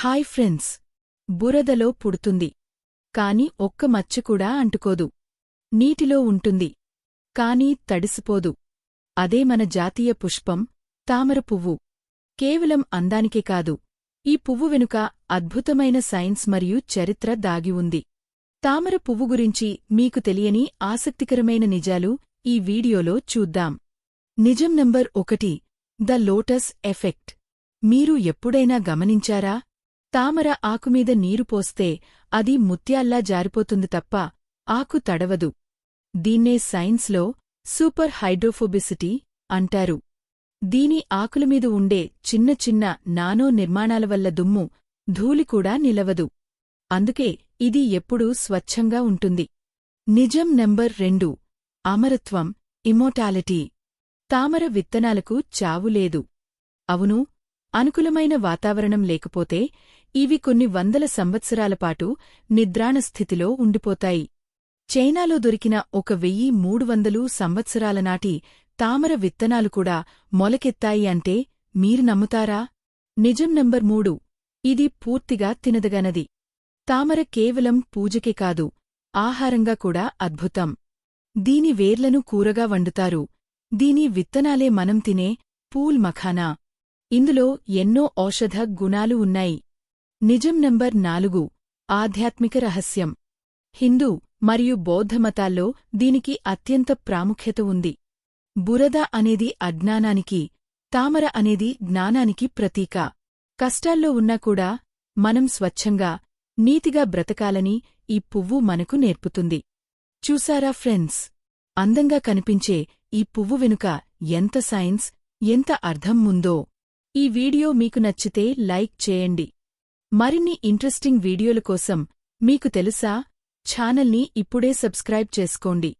Hi friends. బురదలో పుడుతుంది. కాని ఒక్క మచ్చ కూడా అంటుకోదు. నీటిలో ఉంటుంది. కాని తడిసిపోదు. అదే మన జాతీయ పుష్పం తామర పువ్వు. కేవలం అందానికే కాదు. ఈ పువ్వు వెనుక అద్భుతమైన సైన్స్ మరియు చరిత్ర దాగి ఉంది. తామర పువ్వు గురించి మీకు తెలియని ఆసక్తికరమైన నిజాలు ఈ వీడియోలో చూద్దాం. నిజం నంబర్ ఒకటి ద లోటస్ ఎఫెక్ట్. మీరు ఎప్పుడైనా గమనించారా? తామర ఆకుమీద నీరు పోస్తే అది ముత్యాల్లా జారిపోతుంది తప్ప ఆకు తడవదు. దీన్నే సైన్స్లో సూపర్ హైడ్రోఫోబిసిటీ అంటారు. దీని ఆకులమీద ఉండే చిన్న చిన్న నానో నిర్మాణాల వల్ల దుమ్ము ధూళి కూడా నిలవదు. అందుకే ఇది ఎప్పుడూ స్వచ్ఛంగా ఉంటుంది. నిజం నెంబర్ రెండు అమరత్వం ఇమోటాలిటీ తామర విత్తనాలకు చావులేదు అవును అనుకూలమైన వాతావరణం లేకపోతే ఇవి కొన్ని వందల సంవత్సరాల పాటు నిద్రాణ స్థితిలో ఉండిపోతాయి. చైనాలో దొరికిన ఒక వెయ్యి మూడు వందలు సంవత్సరాల నాటి తామర విత్తనాలు కూడా మొలకెత్తాయి అంటే మీరు నమ్ముతారా? నిజం నంబర్ మూడు. ఇది పూర్తిగా తినదగనది. తామర కేవలం పూజకే కాదు ఆహారంగా కూడా అద్భుతం. దీని వేర్లను కూరగా వండుతారు. దీని విత్తనాలే మనం తినే పూల్ మఖానా. ఇందులో ఎన్నో ఔషధ గుణాలు ఉన్నాయి. నిజం నంబర్ నాలుగు ఆధ్యాత్మిక రహస్యం. హిందూ మరియు బౌద్ధమతాల్లో దీనికి అత్యంత ప్రాముఖ్యత ఉంది. బురద అనేది అజ్ఞానానికి తామర అనేది జ్ఞానానికి ప్రతీక. కష్టాల్లో ఉన్నా కూడా మనం స్వచ్ఛంగా నీతిగా బ్రతకాలని ఈ పువ్వు మనకు నేర్పుతుంది. చూసారా ఫ్రెండ్స్? అందంగా కనిపించే ఈ పువ్వు వెనుక ఎంత సైన్స్ ఎంత అర్థం ఉందో. ఈ వీడియో మీకు నచ్చితే లైక్ చేయండి. మరిన్ని ఇంట్రెస్టింగ్ వీడియోల కోసం మీకు తెలుసా? ఛానల్ని ఇప్పుడే సబ్స్క్రైబ్ చేసుకోండి.